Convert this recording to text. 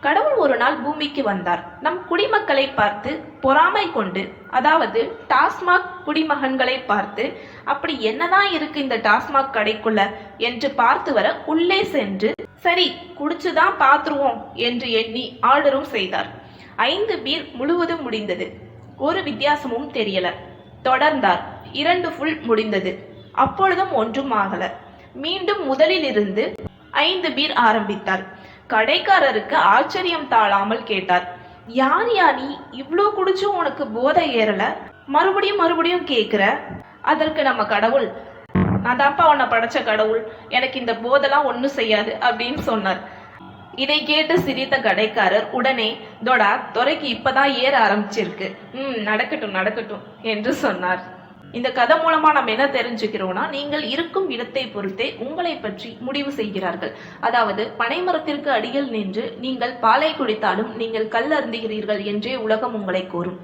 கடவுள் ஒரு நாள் பூமிக்கு வந்தார். நம் குடிமக்களை பார்த்து பொறாமை கொண்டு அதாவது டாஸ்மாக் குடிமகன்களை பார்த்து அப்படி என்னதான் இருக்கு இந்த டாஸ்மாக் கடைக்குள்ள? என்று பார்த்து வர உள்ளே சென்று சரி குடிச்சுதான் பார்த்துருவோம் என்று எண்ணி ஆர்டரும் செய்தார். ஐந்து பீர் முழுவதும் முடிந்தது. ஒரு வித்தியாசமும் தெரியல. தொடர்ந்தார். இரண்டு ஃபுல் முடிந்தது. அப்பொழுதும் ஒன்றும் ஆகல. மீண்டும் முதலிலிருந்து ஐந்து பீர் ஆரம்பித்தார். கடைக்காரருக்கு ஆச்சரியம் தாழாமல் கேட்டார். யார் யா நீ? இவ்வளோ குடிச்சும் உனக்கு போதை ஏறல. மறுபடியும் மறுபடியும் கேட்குற அதற்கு நம்ம கடவுள் நான் தான்ப்பா உன்னை படைச்ச கடவுள். எனக்கு இந்த போதெல்லாம் ஒன்றும் செய்யாது அப்படின்னு சொன்னார். இதை கேட்டு சிரித்த கடைக்காரர் உடனே தோடா துறைக்கு இப்பதான் ஏற ஆரம்பிச்சிருக்கு. ம் நடக்கட்டும் நடக்கட்டும் என்று சொன்னார். இந்த கதை மூலமா நம்ம என்ன தெரிஞ்சுக்கிறோம்னா நீங்கள் இருக்கும் இடத்தை பொறுத்தே உங்களை பற்றி முடிவு செய்கிறார்கள். அதாவது பனைமரத்திற்கு அடியில் நின்று நீங்கள் பாலை குடித்தாலும் நீங்கள் கல் அருந்துகிறீர்கள் என்றே உலகம் உங்களை கூறும்.